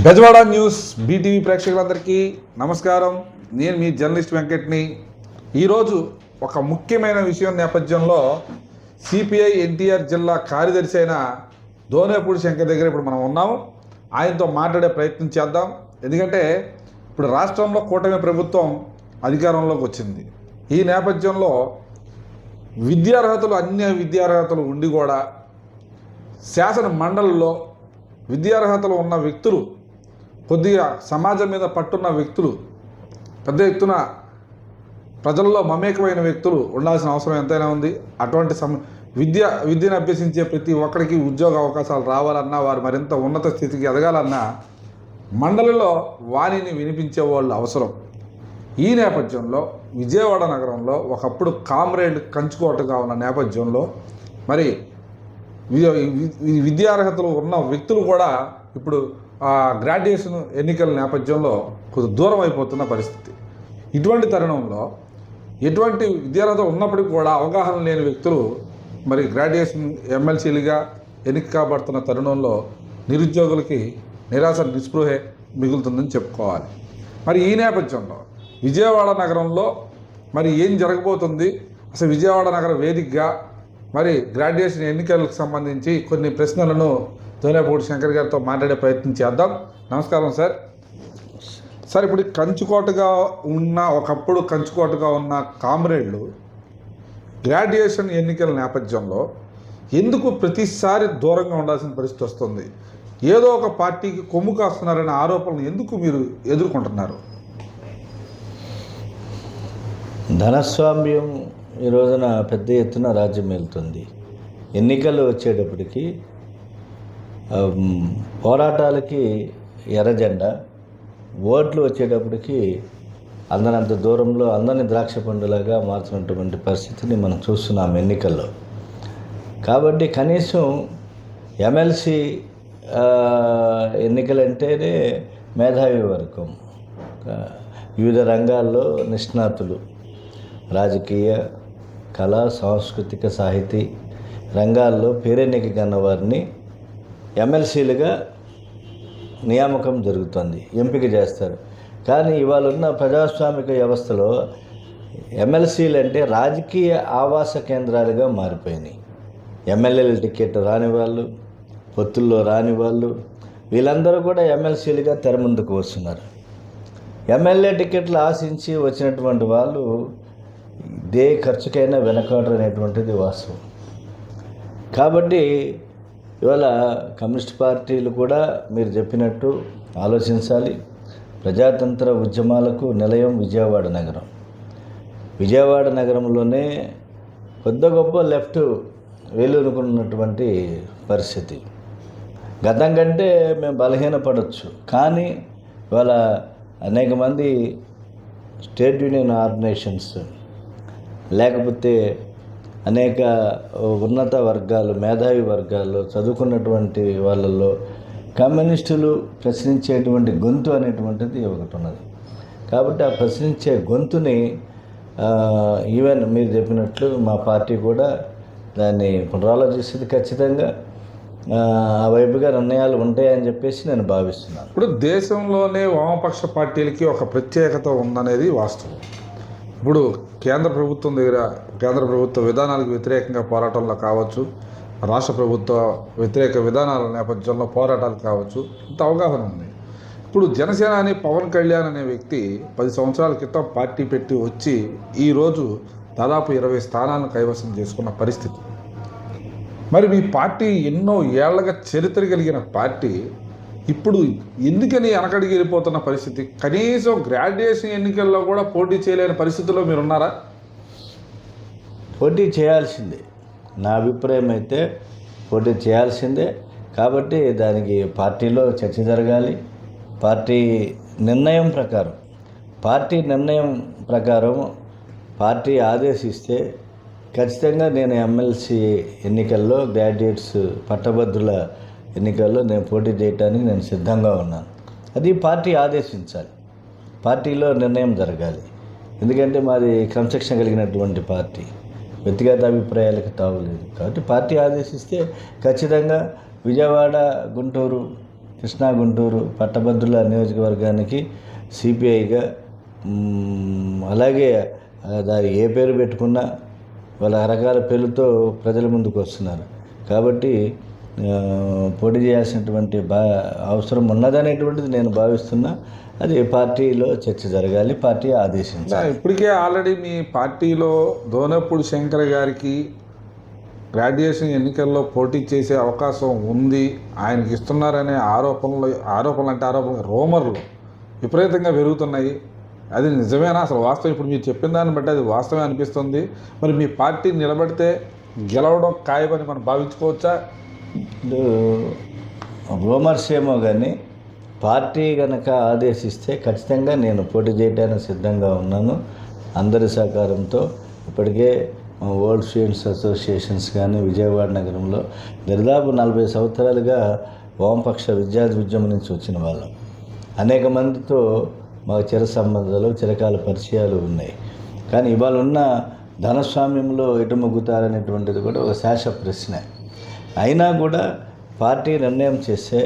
Bezawada news BTV ప్రేక్షకులందరికీ నమస్కారం. నేను మీ జర్నలిస్ట్ వెంకట్ని. ఈరోజు ఒక ముఖ్యమైన విషయం నేపథ్యంలో సిపిఐ ఎన్టీఆర్ జిల్లా కార్యదర్శి అయిన దోనేపూడి శంకర్ దగ్గర ఇప్పుడు మనం ఉన్నాము. ఆయనతో మాట్లాడే ప్రయత్నం చేద్దాం. ఎందుకంటే ఇప్పుడు రాష్ట్రంలో కూటమి ప్రభుత్వం అధికారంలోకి వచ్చింది. ఈ నేపథ్యంలో విద్యార్హతలు అన్ని విద్యార్హతలు ఉండి కూడా శాసన మండలిలో విద్యార్హతలు ఉన్న వ్యక్తులు కొద్దిగా సమాజం మీద పట్టున్న వ్యక్తులు పెద్ద ఎత్తున ప్రజల్లో మమేకమైన వ్యక్తులు ఉండాల్సిన అవసరం ఎంతైనా ఉంది. అటువంటి సమ విద్య విద్యను అభ్యసించే ప్రతి ఒక్కరికి ఉద్యోగ అవకాశాలు రావాలన్నా వారు మరింత ఉన్నత స్థితికి ఎదగాలన్నా మండలిలో వాణిని వినిపించే వాళ్ళు అవసరం. ఈ నేపథ్యంలో విజయవాడ నగరంలో ఒకప్పుడు కామ్రేడ్ కంచుకోటగా ఉన్న నేపథ్యంలో మరి వి- విద్యార్హతలు ఉన్న వ్యక్తులు కూడా ఇప్పుడు ఆ గ్రాడ్యుయేషన్ ఎన్నికల నేపథ్యంలో కొద్ది దూరం అయిపోతున్న పరిస్థితి. ఇటువంటి తరుణంలో ఎటువంటి విద్యార్హత ఉన్నప్పటికీ కూడా అవగాహన లేని వ్యక్తులు మరి గ్రాడ్యుయేషన్ ఎమ్మెల్సీలుగా ఎన్నిక కాబడుతున్న తరుణంలో నిరుద్యోగులకి నిరాశ నిస్పృహే మిగులుతుందని చెప్పుకోవాలి. మరి ఈ నేపథ్యంలో విజయవాడ నగరంలో మరి ఏం జరగబోతుంది? అసలు విజయవాడ నగర వేదికగా మరి గ్రాడ్యుయేషన్ ఎన్నికలకు సంబంధించి కొన్ని ప్రశ్నలను దోనేపూడి శంకర్ గారితో మాట్లాడే ప్రయత్నం చేద్దాం. నమస్కారం సార్. సార్ ఇప్పుడు కంచుకోటగా ఉన్న ఒకప్పుడు కంచుకోటగా ఉన్న కామ్రేడ్లు గ్రాడ్యుయేషన్ ఎన్నికల నేపథ్యంలో ఎందుకు ప్రతిసారి దూరంగా ఉండాల్సిన పరిస్థితి వస్తుంది? ఏదో ఒక పార్టీకి కొమ్ము కాస్తున్నారనే ఆరోపణలు ఎందుకు మీరు ఎదుర్కొంటున్నారు? ధనస్వామ్యం ఈ రోజున పెద్ద ఎత్తున రాజ్యం వెళ్తుంది ఎన్నికలు వచ్చేటప్పటికి పోరాటాలకి ఎర్రజెండా ఓట్లు వచ్చేటప్పటికి అందనంత దూరంలో అందరిని ద్రాక్ష పండులాగా మారుతున్నటువంటి పరిస్థితిని మనం చూస్తున్నాం ఎన్నికల్లో. కాబట్టి కనీసం ఎమ్మెల్సీ ఎన్నికలంటేనే మేధావి వర్గం. వివిధ రంగాల్లో నిష్ణాతులు. రాజకీయ కళ సాంస్కృతిక సాహితీ రంగాల్లో పేరెన్నిక కన్న వారిని ఎమ్మెల్సీలుగా నియామకం జరుగుతుంది ఎంపిక చేస్తారు. కానీ ఇవాళ ఉన్న ప్రజాస్వామిక వ్యవస్థలో ఎమ్మెల్సీలు అంటే రాజకీయ ఆవాస కేంద్రాలుగా మారిపోయినాయి. ఎమ్మెల్యేల టికెట్ రాని వాళ్ళు పొత్తుల్లో రాని వాళ్ళు వీళ్ళందరూ కూడా ఎమ్మెల్సీలుగా తెర ముందుకు వస్తున్నారు. ఎమ్మెల్యే టికెట్లు ఆశించి వచ్చినటువంటి వాళ్ళు దే ఖర్చుకైనా వెనకాడరు అనేటువంటిది వాస్తవం. కాబట్టి ఇవాళ కమ్యూనిస్ట్ పార్టీలు కూడా మీరు చెప్పినట్టు ఆలోచించాలి. ప్రజాతంత్ర ఉద్యమాలకు నిలయం విజయవాడ నగరం. విజయవాడ నగరంలోనే కొద్ది గొప్ప లెఫ్ట్ వేలునుకున్నటువంటి పరిస్థితి. గతం కంటే మేము బలహీనపడవచ్చు కానీ ఇవాళ అనేక మంది స్టేట్ యూనియన్ ఆర్గనైజేషన్స్ లేకపోతే అనేక ఉన్నత వర్గాలు మేధావి వర్గాల్లో చదువుకున్నటువంటి వాళ్ళల్లో కమ్యూనిస్టులు ప్రశ్నించేటువంటి గొంతు అనేటువంటిది ఒకటి ఉన్నది. కాబట్టి ఆ ప్రశ్నించే గొంతుని ఈవెన్ మీరు చెప్పినట్లు మా పార్టీ కూడా దాన్ని పునరాలోచిస్తుంది ఖచ్చితంగా. ఆ వైపుగా నిర్ణయాలు ఉంటాయని చెప్పేసి నేను భావిస్తున్నాను. ఇప్పుడు దేశంలోనే వామపక్ష పార్టీలకి ఒక ప్రత్యేకత ఉందనేది వాస్తవం. ఇప్పుడు కేంద్ర ప్రభుత్వం దగ్గర కేంద్ర ప్రభుత్వ విధానాలకు వ్యతిరేకంగా పోరాటంలో కావచ్చు రాష్ట్ర ప్రభుత్వ వ్యతిరేక విధానాల నేపథ్యంలో పోరాటాలు కావచ్చు ఇంత అవగాహన ఉంది. ఇప్పుడు జనసేన అని పవన్ కళ్యాణ్ అనే వ్యక్తి పది సంవత్సరాల క్రితం పార్టీ పెట్టి వచ్చి ఈరోజు దాదాపు ఇరవై స్థానాలను కైవసం చేసుకున్న పరిస్థితి. మరి మీ పార్టీ ఎన్నో ఏళ్ళగా చరిత్ర కలిగిన పార్టీ ఇప్పుడు ఎందుకని వెనకడికి వెళ్ళిపోతున్న పరిస్థితి? కనీసం గ్రాడ్యుయేషన్ ఎన్నికల్లో కూడా పోటీ చేయలేని పరిస్థితిలో మీరు ఉన్నారా? పోటీ చేయాల్సిందే. నా అభిప్రాయం అయితే పోటీ చేయాల్సిందే. కాబట్టి దానికి పార్టీలో చర్చ జరగాలి. పార్టీ నిర్ణయం ప్రకారం పార్టీ నిర్ణయం ప్రకారం పార్టీ ఆదేశిస్తే ఖచ్చితంగా నేను ఎమ్మెల్సీ ఎన్నికల్లో గ్రాడ్యుయేట్స్ పట్టభద్రుల ఎన్నికల్లో నేను పోటీ చేయడానికి నేను సిద్ధంగా ఉన్నాను. అది పార్టీ ఆదేశించాలి. పార్టీలో నిర్ణయం జరగాలి. ఎందుకంటే మాది క్రమశిక్షణ కలిగినటువంటి పార్టీ. వ్యక్తిగత అభిప్రాయాలకు తావులేదు కాబట్టి పార్టీ ఆదేశిస్తే ఖచ్చితంగా విజయవాడ గుంటూరు కృష్ణా గుంటూరు పట్టభద్రుల నియోజకవర్గానికి సిపిఐగా అలాగే దాని ఏ పేరు పెట్టుకున్నా వాళ్ళ రకరకాల పేర్లతో ప్రజల ముందుకు వస్తున్నారు. కాబట్టి పోటీ చేయాల్సినటువంటి బా అవసరం ఉన్నదనేటువంటిది నేను భావిస్తున్నా. అది పార్టీలో చర్చ జరగాలి పార్టీ ఆదేశించాలి. ఇప్పటికే ఆల్రెడీ మీ పార్టీలో దోనప్పుడు శంకర్ గారికి గ్రాడ్యుయేషన్ ఎన్నికల్లో పోటీ చేసే అవకాశం ఉంది. ఆయనకి ఇస్తున్నారనే ఆరోపణలు ఆరోపణలు అంటే ఆరోపణలు రోమర్లు విపరీతంగా పెరుగుతున్నాయి. అది నిజమేనా? అసలు వాస్తవం ఇప్పుడు మీరు చెప్పిన దాన్ని బట్టి అది వాస్తవమే అనిపిస్తుంది. మరి మీ పార్టీ నిలబడితే గెలవడం ఖాయమని మనం భావించుకోవచ్చా? రూమర్స్ ఏమో కానీ పార్టీ కనుక ఆదేశిస్తే ఖచ్చితంగా నేను పోటీ చేయడానికి సిద్ధంగా ఉన్నాను. అందరి సహకారంతో ఇప్పటికే వరల్డ్ స్టూడెంట్స్ అసోసియేషన్స్ కానీ విజయవాడ నగరంలో దరిదాపు నలభై సంవత్సరాలుగా వామపక్ష విద్యార్థి ఉద్యమం నుంచి వచ్చిన వాళ్ళం. అనేక మందితో మాకు చిర సంబంధాలు చిరకాల పరిచయాలు ఉన్నాయి. కానీ ఇవాళ ఉన్న ధనస్వామ్యంలో ఎటు మొగ్గుతారనేటువంటిది కూడా ఒక శాశ్వ ప్రశ్నే. అయినా కూడా పార్టీ నిర్ణయం చేస్తే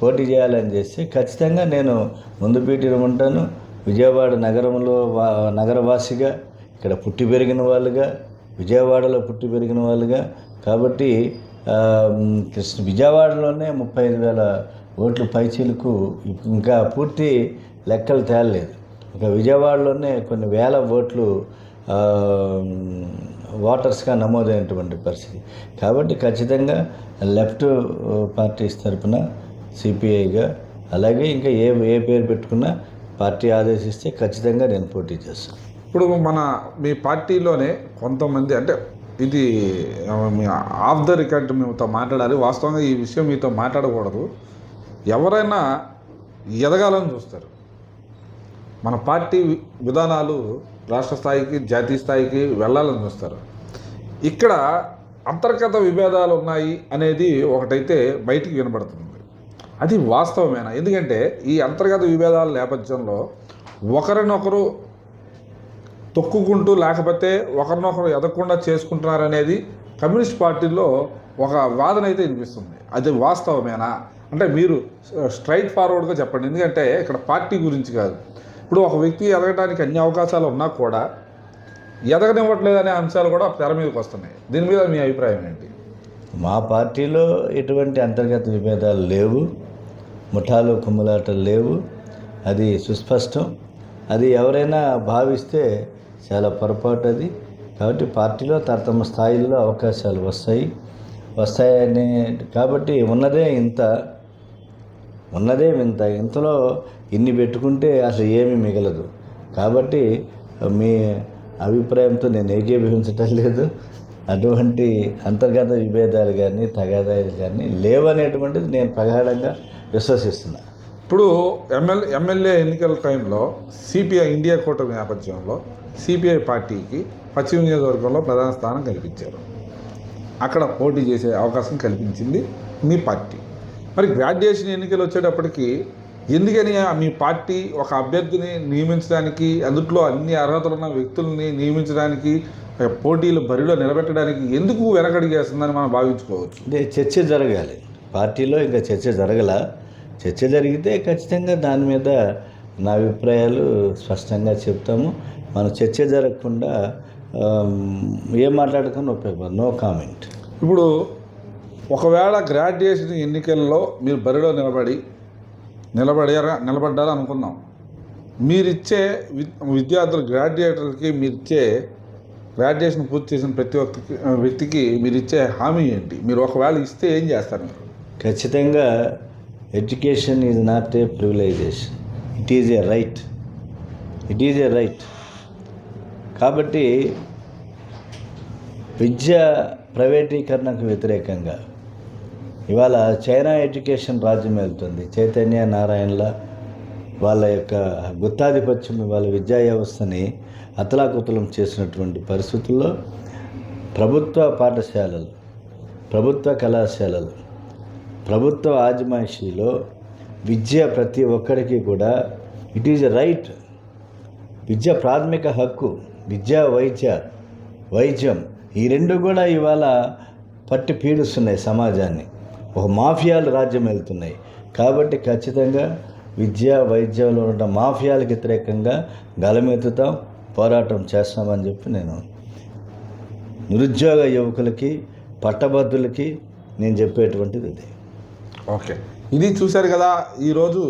పోటీ చేయాలని చేస్తే ఖచ్చితంగా నేను ముందు పీటీలో ఉంటాను. విజయవాడ నగరంలో వా నగరవాసిగా ఇక్కడ పుట్టి పెరిగిన వాళ్ళుగా విజయవాడలో పుట్టి పెరిగిన వాళ్ళుగా. కాబట్టి కృష్ణ విజయవాడలోనే ముప్పై ఐదు వేల ఓట్లు పైచీలకు ఇంకా పూర్తి లెక్కలు తేలలేదు. ఇంకా విజయవాడలోనే కొన్ని వేల ఓట్లు ఓటర్స్గా నమోదైనటువంటి పరిస్థితి. కాబట్టి ఖచ్చితంగా లెఫ్ట్ పార్టీస్ తరపున సిపిఐగా అలాగే ఇంకా ఏ ఏ పేరు పెట్టుకున్నా పార్టీ ఆదేశిస్తే ఖచ్చితంగా నేను పోటీ చేస్తాను. ఇప్పుడు మన మీ పార్టీలోనే కొంతమంది అంటే ఇది ఆఫ్ ద రికార్డ్ మీతో మాట్లాడాలి. వాస్తవంగా ఈ విషయం మీతో మాట్లాడకూడదు. ఎవరైనా ఎదగాలని చూస్తారు. మన పార్టీ విధానాలు రాష్ట్ర స్థాయికి జాతీయ స్థాయికి వెళ్ళాలని చూస్తారు. ఇక్కడ అంతర్గత విభేదాలు ఉన్నాయి అనేది ఒకటైతే బయటికి వినబడుతుంది. అది వాస్తవమేనా? ఎందుకంటే ఈ అంతర్గత విభేదాల నేపథ్యంలో ఒకరినొకరు తొక్కుకుంటూ లేకపోతే ఒకరినొకరు ఎదగకుండా చేసుకుంటున్నారనేది కమ్యూనిస్ట్ పార్టీలో ఒక వాదన అయితే వినిపిస్తుంది. అది వాస్తవమేనా? అంటే మీరు స్ట్రైట్ ఫార్వర్డ్గా చెప్పండి. ఎందుకంటే ఇక్కడ పార్టీ గురించి కాదు. ఇప్పుడు ఒక వ్యక్తి ఎదగడానికి అన్ని అవకాశాలు ఉన్నా కూడా ఎదగనివ్వట్లేదనే అంశాలు కూడా తెర మీదకి వస్తున్నాయి. దీని మీద మీ అభిప్రాయం ఏంటి? మా పార్టీలో ఎటువంటి అంతర్గత విభేదాలు లేవు. ముఠాలు కుమ్ములాటలు లేవు. అది సుస్పష్టం. అది ఎవరైనా భావిస్తే చాలా పొరపాటు అది. కాబట్టి పార్టీలో తరతమ స్థాయిల్లో అవకాశాలు వస్తాయి. వస్తాయని కాబట్టి ఉన్నదే ఇంత ఉన్నదే ఇంత. ఇంతలో ఇన్ని పెట్టుకుంటే అసలు ఏమీ మిగలదు. కాబట్టి మీ అభిప్రాయంతో నేను ఏకీభవించటం లేదు. అటువంటి అంతర్గత విభేదాలు కానీ తగాదాలు కానీ లేవనేటువంటిది నేను ప్రగాఢంగా విశ్వసిస్తున్నా. ఇప్పుడు ఎమ్మెల్యే ఎమ్మెల్యే ఎన్నికల టైంలో సిపిఐ ఇండియా కూటమి నేపథ్యంలో సిపిఐ పార్టీకి పశ్చిమ నియోజకవర్గంలో ప్రధాన స్థానం కల్పించారు. అక్కడ పోటీ చేసే అవకాశం కల్పించింది మీ పార్టీ. మరి గ్రాడ్యుయేషన్ ఎన్నికలు వచ్చేటప్పటికి ఎందుకని మీ పార్టీ ఒక అభ్యర్థిని నియమించడానికి అందుట్లో అన్ని అర్హతలు ఉన్న వ్యక్తుల్ని నియమించడానికి పోటీలు బరిలో నిలబెట్టడానికి ఎందుకు వెనకడిగేస్తుందని మనం భావించుకోవచ్చు? అంటే చర్చ జరగాలి. పార్టీలో ఇంకా చర్చ జరగల. చర్చ జరిగితే ఖచ్చితంగా దాని మీద నా అభిప్రాయాలు స్పష్టంగా చెప్తాము. మన చర్చ జరగకుండా ఏం మాట్లాడుకుని ఉపయోగపడదు. No comment. ఇప్పుడు ఒకవేళ గ్రాడ్యుయేషన్ ఎన్నికల్లో మీరు బరిలో నిలబడి నిలబడారా? నిలబడ్డారు అనుకుందాం. మీరిచ్చే వి- విద్యార్థులు గ్రాడ్యుయేటర్కి మీరిచ్చే గ్రాడ్యుయేషన్ పూర్తి చేసిన ప్రతి ఒక్కరికి వ్యక్తికి మీరు ఇచ్చే హామీ ఏంటి? మీరు ఒకవేళ ఇస్తే ఏం చేస్తారు మీరు? ఖచ్చితంగా education is not a privilege. It is a right. It is a right. కాబట్టి విద్య ప్రైవేటీకరణకు వ్యతిరేకంగా ఇవాళ చైనా ఎడ్యుకేషన్ రాజ్యం వెళ్తుంది. చైతన్య నారాయణల వాళ్ళ యొక్క గుత్తాధిపత్యం వాళ్ళ విద్యా వ్యవస్థని అతలాకుతలం చేసినటువంటి పరిస్థితుల్లో ప్రభుత్వ పాఠశాలలు ప్రభుత్వ కళాశాలలు ప్రభుత్వ ఆజమాయిషీలో విద్య ప్రతి ఒక్కరికి కూడా ఇట్ ఈజ్ రైట్. విద్య ప్రాథమిక హక్కు విద్య వైద్య వైద్యం ఈ రెండు కూడా ఇవాళ పట్టి పీడిస్తున్నాయి సమాజాన్ని. ఒక మాఫియాలు రాజ్యం వెళ్తున్నాయి. కాబట్టి ఖచ్చితంగా విద్యా వైద్యంలో ఉన్న మాఫియాలకు వ్యతిరేకంగా గలమెత్తుతాం పోరాటం చేస్తామని చెప్పి నేను నిరుద్యోగ యువకులకి పట్టభద్రులకి నేను చెప్పేటువంటిది ఇది. ఓకే. ఇది చూశారు కదా ఈరోజు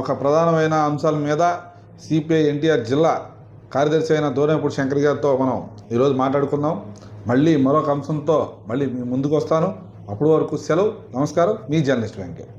ఒక ప్రధానమైన అంశాల మీద సిపిఐ ఎన్టీఆర్ జిల్లా కార్యదర్శి అయిన దూరంపూడి శంకర్ గారితో మనం ఈరోజు మాట్లాడుకుందాం. మళ్ళీ మరొక అంశంతో మళ్ళీ మీ ముందుకు వస్తాను. అప్పటి వరకు సెలవు. నమస్కారం. మీ జర్నలిస్ట్ వెంకయ్య.